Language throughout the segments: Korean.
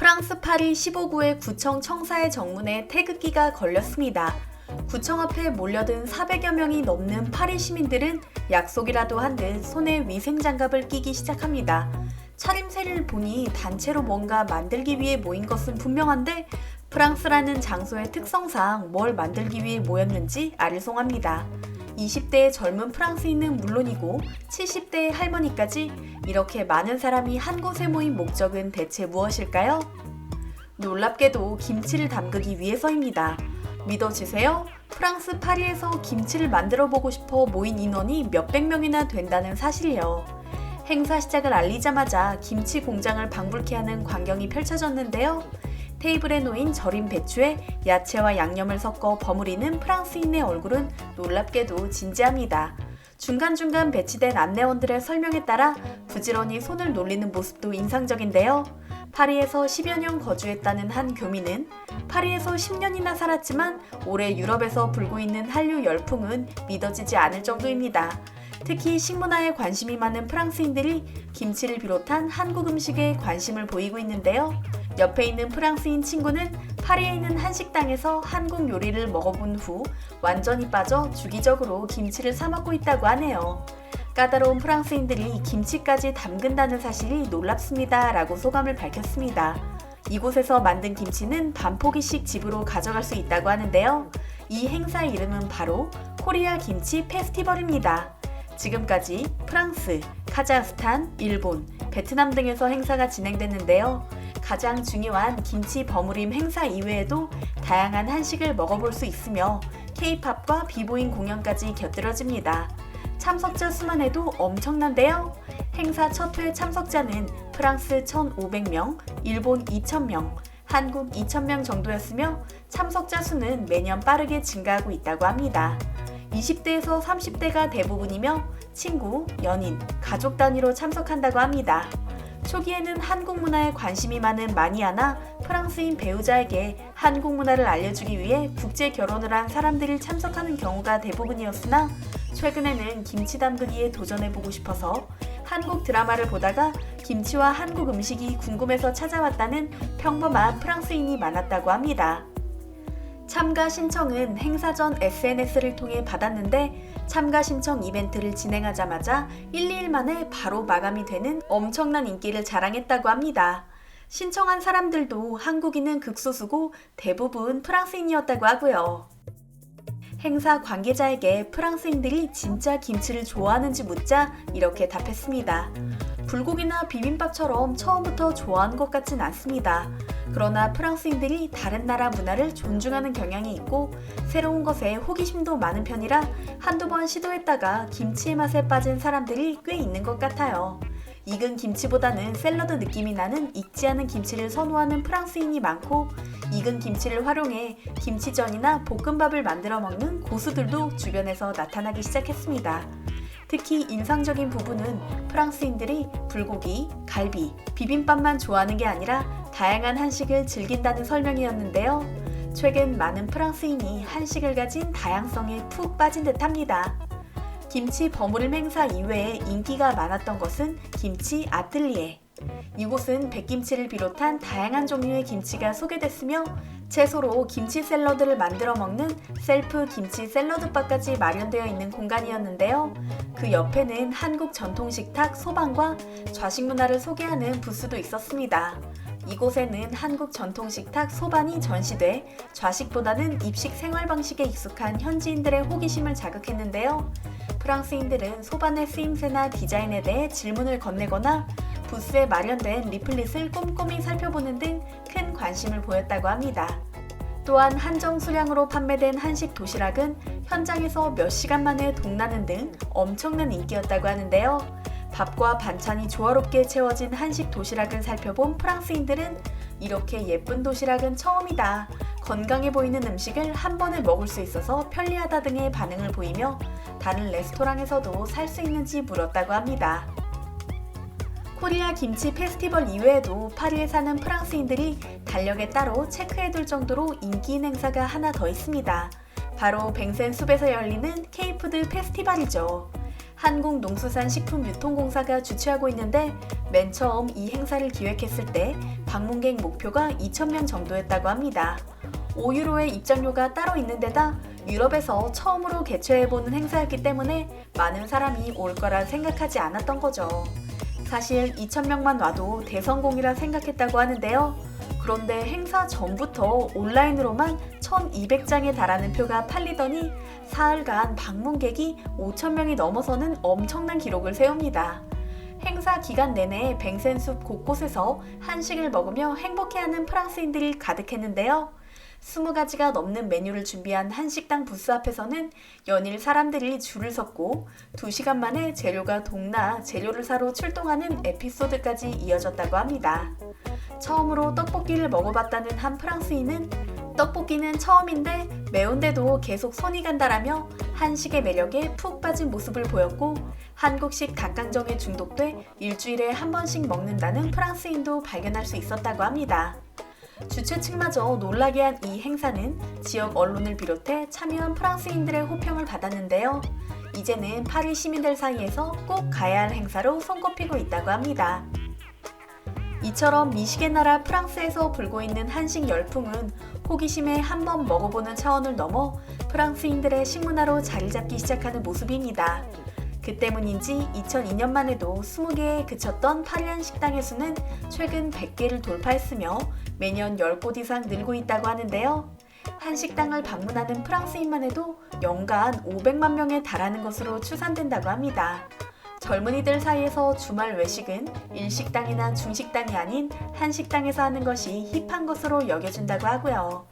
프랑스 파리 15구의 구청 청사의 정문에 태극기가 걸렸습니다. 구청 앞에 몰려든 400여 명이 넘는 파리 시민들은 약속이라도 한 듯 손에 위생장갑을 끼기 시작합니다. 차림새를 보니 단체로 뭔가 만들기 위해 모인 것은 분명한데 프랑스라는 장소의 특성상 뭘 만들기 위해 모였는지 아리송합니다. 20대의 젊은 프랑스인은 물론이고 70대의 할머니까지 이렇게 많은 사람이 한 곳에 모인 목적은 대체 무엇일까요? 놀랍게도 김치를 담그기 위해서입니다. 믿어지세요? 프랑스 파리에서 김치를 만들어 보고 싶어 모인 인원이 몇백 명이나 된다는 사실이요. 행사 시작을 알리자마자 김치 공장을 방불케 하는 광경이 펼쳐졌는데요. 테이블에 놓인 절인 배추에 야채와 양념을 섞어 버무리는 프랑스인의 얼굴은 놀랍게도 진지합니다. 중간중간 배치된 안내원들의 설명에 따라 부지런히 손을 놀리는 모습도 인상적인데요. 파리에서 10여 년 거주했다는 한 교민은 파리에서 10년이나 살았지만 올해 유럽에서 불고 있는 한류 열풍은 믿어지지 않을 정도입니다. 특히 식문화에 관심이 많은 프랑스인들이 김치를 비롯한 한국 음식에 관심을 보이고 있는데요. 옆에 있는 프랑스인 친구는 파리에 있는 한식당에서 한국 요리를 먹어본 후 완전히 빠져 주기적으로 김치를 사 먹고 있다고 하네요. 까다로운 프랑스인들이 김치까지 담근다는 사실이 놀랍습니다. 라고 소감을 밝혔습니다. 이곳에서 만든 김치는 반포기씩 집으로 가져갈 수 있다고 하는데요. 이 행사의 이름은 바로 코리아 김치 페스티벌입니다. 지금까지 프랑스, 카자흐스탄, 일본, 베트남 등에서 행사가 진행됐는데요. 가장 중요한 김치 버무림 행사 이외에도 다양한 한식을 먹어볼 수 있으며 K-팝과 비보잉 공연까지 곁들여집니다. 참석자 수만 해도 엄청난데요. 행사 첫 회 참석자는 프랑스 1,500명, 일본 2,000명, 한국 2,000명 정도였으며 참석자 수는 매년 빠르게 증가하고 있다고 합니다. 20대에서 30대가 대부분이며 친구, 연인, 가족 단위로 참석한다고 합니다. 초기에는 한국 문화에 관심이 많은 마니아나 프랑스인 배우자에게 한국 문화를 알려주기 위해 국제 결혼을 한 사람들이 참석하는 경우가 대부분이었으나 최근에는 김치 담그기에 도전해보고 싶어서 한국 드라마를 보다가 김치와 한국 음식이 궁금해서 찾아왔다는 평범한 프랑스인이 많았다고 합니다. 참가 신청은 행사 전 SNS를 통해 받았는데 참가 신청 이벤트를 진행하자마자 1, 2일 만에 바로 마감이 되는 엄청난 인기를 자랑했다고 합니다. 신청한 사람들도 한국인은 극소수고 대부분 프랑스인이었다고 하고요. 행사 관계자에게 프랑스인들이 진짜 김치를 좋아하는지 묻자 이렇게 답했습니다. 불고기나 비빔밥처럼 처음부터 좋아하는 것 같진 않습니다. 그러나 프랑스인들이 다른 나라 문화를 존중하는 경향이 있고 새로운 것에 호기심도 많은 편이라 한두 번 시도했다가 김치의 맛에 빠진 사람들이 꽤 있는 것 같아요. 익은 김치보다는 샐러드 느낌이 나는 익지 않은 김치를 선호하는 프랑스인이 많고 익은 김치를 활용해 김치전이나 볶음밥을 만들어 먹는 고수들도 주변에서 나타나기 시작했습니다. 특히 인상적인 부분은 프랑스인들이 불고기, 갈비, 비빔밥만 좋아하는 게 아니라 다양한 한식을 즐긴다는 설명이었는데요. 최근 많은 프랑스인이 한식을 가진 다양성에 푹 빠진 듯 합니다. 김치 버무림 행사 이외에 인기가 많았던 것은 김치 아틀리에. 이곳은 백김치를 비롯한 다양한 종류의 김치가 소개됐으며 채소로 김치 샐러드를 만들어 먹는 셀프 김치 샐러드바까지 마련되어 있는 공간이었는데요. 그 옆에는 한국 전통 식탁 소방과 좌식 문화를 소개하는 부스도 있었습니다. 이곳에는 한국 전통 식탁 소반이 전시돼 좌식보다는 입식 생활 방식에 익숙한 현지인들의 호기심을 자극했는데요. 프랑스인들은 소반의 쓰임새나 디자인에 대해 질문을 건네거나 부스에 마련된 리플릿을 꼼꼼히 살펴보는 등 큰 관심을 보였다고 합니다. 또한 한정 수량으로 판매된 한식 도시락은 현장에서 몇 시간 만에 동나는 등 엄청난 인기였다고 하는데요. 밥과 반찬이 조화롭게 채워진 한식 도시락을 살펴본 프랑스인들은 이렇게 예쁜 도시락은 처음이다. 건강해 보이는 음식을 한 번에 먹을 수 있어서 편리하다 등의 반응을 보이며 다른 레스토랑에서도 살 수 있는지 물었다고 합니다. 코리아 김치 페스티벌 이외에도 파리에 사는 프랑스인들이 달력에 따로 체크해둘 정도로 인기 있는 행사가 하나 더 있습니다. 바로 뱅센 숲에서 열리는 케이푸드 페스티벌이죠. 한국농수산식품유통공사가 주최하고 있는데 맨 처음 이 행사를 기획했을 때 방문객 목표가 2,000명 정도였다고 합니다. 5유로의 입장료가 따로 있는 데다 유럽에서 처음으로 개최해보는 행사였기 때문에 많은 사람이 올 거라 생각하지 않았던 거죠. 사실 2,000명만 와도 대성공이라 생각했다고 하는데요. 그런데 행사 전부터 온라인으로만 1,200장에 달하는 표가 팔리더니 사흘간 방문객이 5,000명이 넘어서는 엄청난 기록을 세웁니다. 행사 기간 내내 뱅센숲 곳곳에서 한식을 먹으며 행복해하는 프랑스인들이 가득했는데요. 20가지가 넘는 메뉴를 준비한 한 식당 부스 앞에서는 연일 사람들이 줄을 섰고 2시간 만에 재료가 동나 재료를 사러 출동하는 에피소드까지 이어졌다고 합니다. 처음으로 떡볶이를 먹어봤다는 한 프랑스인은 떡볶이는 처음인데 매운데도 계속 손이 간다라며 한식의 매력에 푹 빠진 모습을 보였고 한국식 닭강정에 중독돼 일주일에 한 번씩 먹는다는 프랑스인도 발견할 수 있었다고 합니다. 주최 측마저 놀라게 한 이 행사는 지역 언론을 비롯해 참여한 프랑스인들의 호평을 받았는데요. 이제는 파리 시민들 사이에서 꼭 가야 할 행사로 손꼽히고 있다고 합니다. 이처럼 미식의 나라 프랑스에서 불고 있는 한식 열풍은 호기심에 한번 먹어보는 차원을 넘어 프랑스인들의 식문화로 자리 잡기 시작하는 모습입니다. 그 때문인지 2002년만 해도 20개에 그쳤던 파리한 식당의 수는 최근 100개를 돌파했으며 매년 10곳 이상 늘고 있다고 하는데요. 한 식당을 방문하는 프랑스인만 해도 연간 500만 명에 달하는 것으로 추산된다고 합니다. 젊은이들 사이에서 주말 외식은 일식당이나 중식당이 아닌 한식당에서 하는 것이 힙한 것으로 여겨진다고 하고요.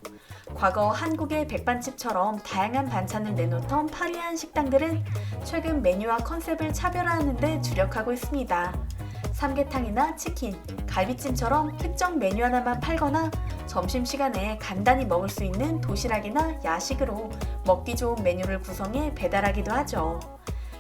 과거 한국의 백반집처럼 다양한 반찬을 내놓던 파리 한 식당들은 최근 메뉴와 컨셉을 차별화하는 데 주력하고 있습니다. 삼계탕이나 치킨, 갈비찜처럼 특정 메뉴 하나만 팔거나 점심시간에 간단히 먹을 수 있는 도시락이나 야식으로 먹기 좋은 메뉴를 구성해 배달하기도 하죠.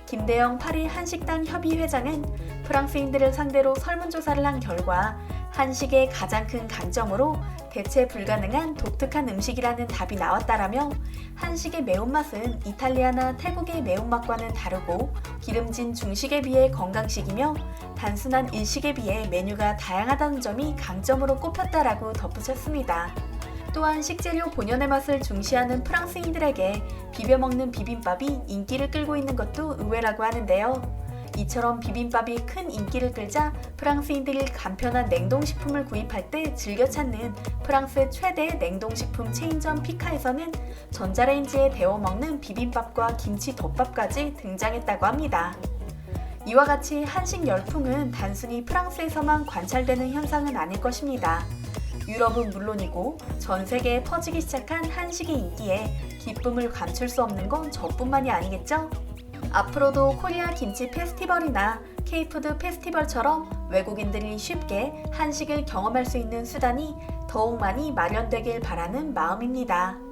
김대영 파리 한식당 협의회장은 프랑스인들을 상대로 설문조사를 한 결과 한식의 가장 큰 강점으로 대체 불가능한 독특한 음식이라는 답이 나왔다라며 한식의 매운맛은 이탈리아나 태국의 매운맛과는 다르고 기름진 중식에 비해 건강식이며 단순한 일식에 비해 메뉴가 다양하다는 점이 강점으로 꼽혔다라고 덧붙였습니다. 또한 식재료 본연의 맛을 중시하는 프랑스인들에게 비벼먹는 비빔밥이 인기를 끌고 있는 것도 의외라고 하는데요. 이처럼 비빔밥이 큰 인기를 끌자 프랑스인들이 간편한 냉동식품을 구입할 때 즐겨 찾는 프랑스의 최대 냉동식품 체인점 피카에서는 전자레인지에 데워 먹는 비빔밥과 김치 덮밥까지 등장했다고 합니다. 이와 같이 한식 열풍은 단순히 프랑스에서만 관찰되는 현상은 아닐 것입니다. 유럽은 물론이고 전 세계에 퍼지기 시작한 한식의 인기에 기쁨을 감출 수 없는 건 저뿐만이 아니겠죠? 앞으로도 코리아 김치 페스티벌이나 케이푸드 페스티벌처럼 외국인들이 쉽게 한식을 경험할 수 있는 수단이 더욱 많이 마련되길 바라는 마음입니다.